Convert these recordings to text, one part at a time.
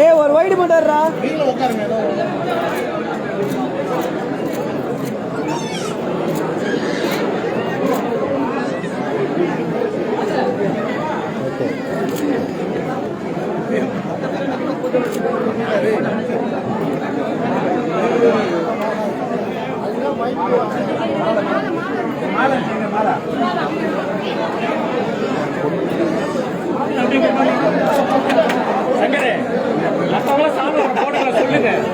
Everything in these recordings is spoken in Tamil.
ஏ ஒரு வைடு மாட்டாருடா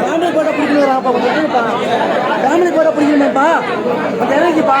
ஃபேமிலி போட்டோ பிடிக்கணும் அப்பா கொஞ்சம் இருப்பா ஃபேமிலி போட்டோ பிடிக்கணுமேப்பா கொஞ்சம் இறங்கிப்பா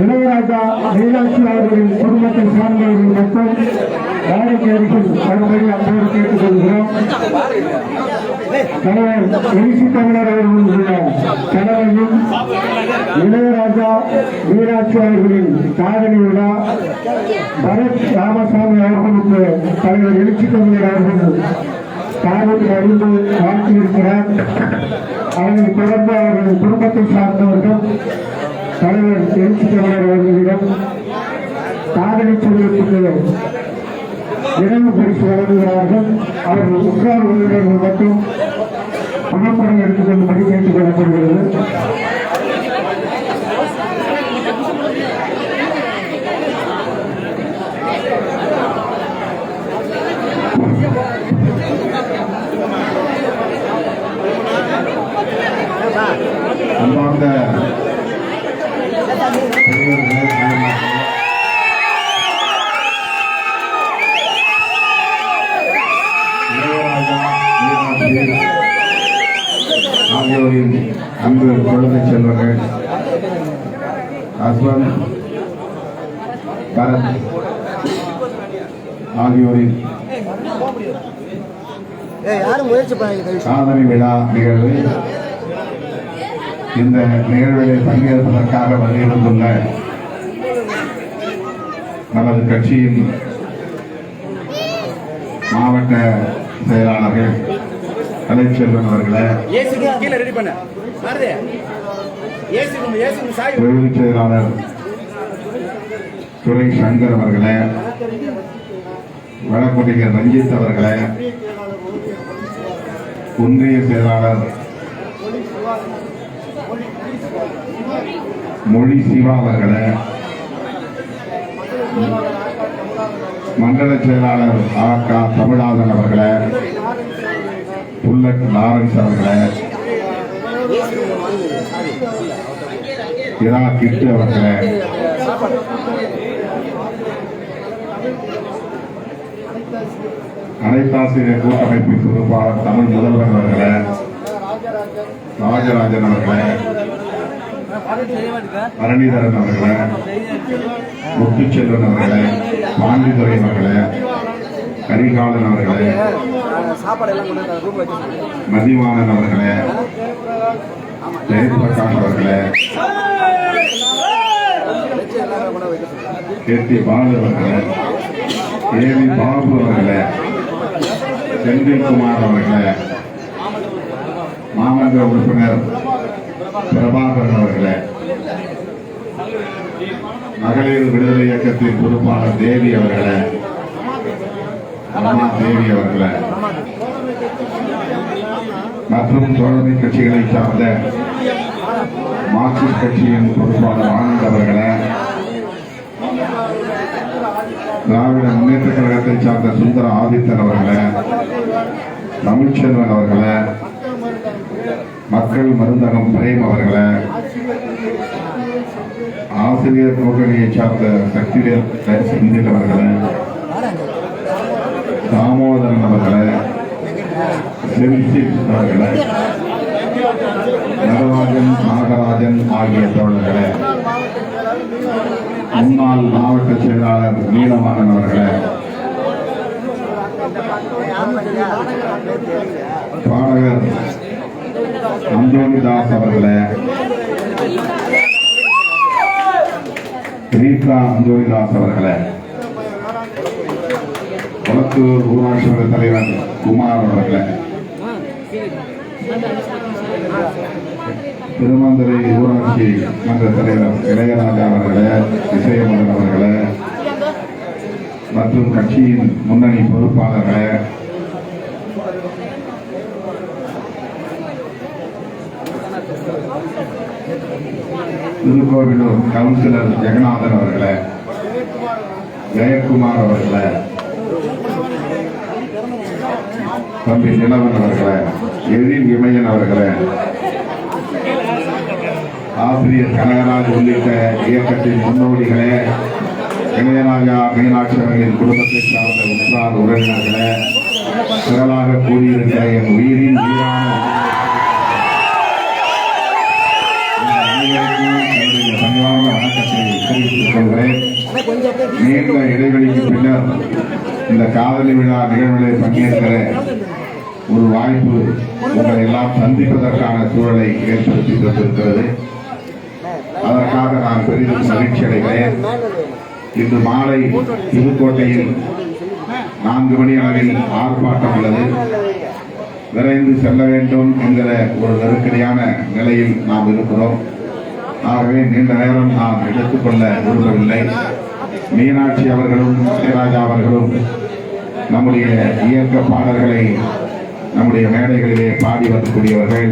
இளையராஜா மீனாட்சி அவர்களின் குடும்பத்தை சார்ந்தவர்கள் மட்டும் வேலைக்கு அருகில் வரும்படி அன்போடு கேட்டுக்கொள்கிறோம். தலைவர் எழுச்சி தமிழர் அவர்களுடைய தலைமையில் இளையராஜா மீனாட்சி அவர்களின் காதலி விழா பரத் ராமசாமி அவர்களுக்கு தலைவர் எழுச்சி தமிழர் அவர்கள் காலத்தில் அறிந்து வாழ்த்தியிருக்கிறார். அவர்கள் தொடர்ந்து அவர்கள் குடும்பத்தை சார்ந்தவர்கள் தலைவர் எழுச்சி தமிழர் அவர்களிடம் காதலி செல்வத்துக்கு நினைவு பரிசு வழங்குகிறார்கள் அவர்கள் உற்றார் உறவினர்கள் மட்டும் புகைப்படம் எடுத்துக் கொள்ளும்படி கேட்டுக் கொள்ளப்படுகிறது. அன்பு குழந்தை செல்வங்கள் அஸ்வன் பரத் ஆகியோரின் சாதனை விழா நிகழ்வு. இந்த நிகழ்வில் பங்கேற்பதற்காக வந்திருந்துள்ள நமது கட்சியின் மாவட்ட செயலாளர்கள் கலைச்செல்வன் அவர்களை கீழே ரெடி பண்ண. மாறுது. ஏசி ரூம் ஏசி ரூம் சாய் தொகுதி செயலாளர் துரை சங்கர் அவர்களே வழக்கறிஞர் ரஞ்சித் அவர்களே ஒன்றிய செயலாளர் மொழி சிவா அவர்களே மண்டல செயலாளர் ஆ தமிழாதன் அவர்களே புல்லட் லாரன்ஸ் அவர்களே இரா கிட்டு அவர்களை அனைத்தாசிரியர் கூட்டமைப்பின் பொறுப்பாளர் தமிழ் முதல்வர் அவர்களே ராஜராஜன் அவர்களே பரணிதரன் அவர்களே முத்துச்செல்வன் அவர்களே பாண்டிதுரை அவர்களே கரிகாலன் அவர்களே மதிவானன் அவர்களே கொண்டு வந்து ரூம் கே டி பாலு அவர்களே ஏவி பாபு அவர்களே செந்தில்குமார் அவர்களே மாமன்ற உறுப்பினர் பிரபாகரன் அவர்களே மகளிர் விடுதலை இயக்கத்தின் பொறுப்பாளர் தேவி அவர்களே அம்மா தேவி அவர்களை மற்றும் தோழமை கட்சிகளை சார்ந்த மார்க்சிஸ்ட் கட்சியின் பொறுப்பாளர் ஆனந்த் அவர்களை திராவிட முன்னேற்ற கழகத்தை சார்ந்த சுந்தர ஆதித்தன் அவர்களை தமிழ்ச்செல்வன் அவர்களை மக்கள் மருந்தகம் பிரேம் அவர்களை ஆசிரியர் கூட்டணியை சார்ந்த சக்திவேல் செந்தில் தாமோதரன் அவர்களை செல்சிப் நடராஜன் நாகராஜன் ஆகிய தோழர்களே முன்னாள் மாவட்ட செயலாளர் நீலவாணன் அவர்களே பாடகர் அந்தோனிதாஸ் அவர்களே ரீதா அந்தோனிதாஸ் அவர்களே குளத்தூர் ஊராட்சி தலைவர் குமார் அவர்களை. திருமந்துரை ஊராட்சி மன்ற தலைவர் இளையராஜா அவர்களை இசையமகன் அவர்களை மற்றும் கட்சியின் முன்னணி பொறுப்பாளர்களை. திருக்கோவிலூர் கவுன்சிலர் ஜெகநாதன் அவர்களை ஜெயக்குமார் அவர்களை தம்பி நிலவன் அவர்களே எழில் இமயன் அவர்களே. ஆசிரியர் கனகராஜ் உள்ளிட்ட இயக்கத்தின் முன்னோடிகளே இளையராஜா மீனாட்சி அவர்களின் குடும்பத்தை சார்ந்த உற்றார் உறவினர்களே திரளாக கூடியிருந்த என் உயிரின் உயிரான வணக்கத்தை தெரிவித்துக் கொள்கிறேன். நீண்ட இடைவெளிக்கு பின்னர் இந்த காதலி விழா நிகழ்வுகளை பங்கேற்கிற ஒரு வாய்ப்பு உங்களை எல்லாம் சந்திப்பதற்கான சூழலை ஏற்படுத்தி தந்திருக்கிறது. அதற்காக நான் பெரிதும் மகிழ்ச்சி அடைகிறேன். இன்று மாலை புதுக்கோட்டையில் நான்கு மணி அளவில் ஆர்ப்பாட்டம் உள்ளது. விரைந்து செல்ல வேண்டும் என்கிற ஒரு நெருக்கடியான நிலையில் நாம் இருக்கிறோம். ஆகவே நீண்ட நேரம் நாம் எடுத்துக்கொள்ள விரும்பவில்லை. மீனாட்சி அவர்களும் இளையராஜா அவர்களும் நம்முடைய இயக்க பாடல்களை நம்முடைய மேடைகளிலே பாடி வரக்கூடியவர்கள்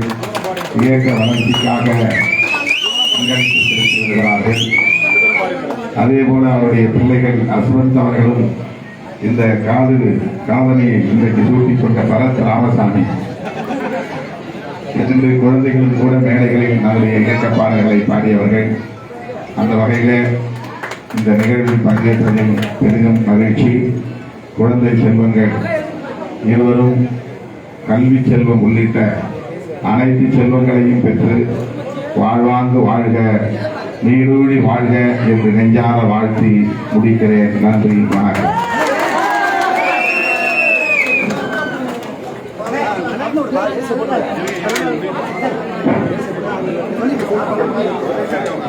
இயக்க வளர்ச்சிக்காக வருகிறார்கள் அதே போல அவருடைய பிள்ளைகள் அஸ்வந்த் அவர்களும் இந்த காது காதலியை இன்றைக்கு சூட்டிக் கொண்ட பரத் ராமசாமி. இரண்டு குழந்தைகளும் கூட மேடைகளில் நம்முடைய இயக்க பாடல்களை பாடியவர்கள். அந்த வகையிலே இந்த நிகழ்வில் பங்கேற்றதில் பெரிதும் மகிழ்ச்சி. குழந்தை செல்வங்கள் இருவரும் கல்வி செல்வம் உள்ளிட்ட அனைத்து செல்வங்களையும் பெற்று வாழ்வாங்கு வாழ்க நீடூழி வாழ்க என்று நெஞ்சார வாழ்த்தி முடிக்கிறேன். நன்றி வணக்கம்.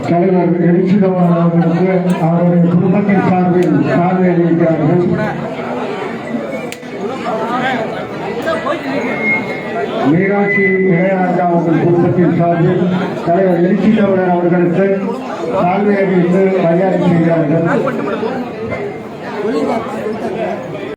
தலைவர் எழுச்சிதவான் அவருடைய குடும்பத்தின் மீனாட்சி இளையராஜா அவர்கள் குடும்பத்தின் சார்பில் தலைவர் எழுச்சி தமிழர் அவர்களுக்கு சால்வை அளித்து மரியாதை செய்கிறார்கள்.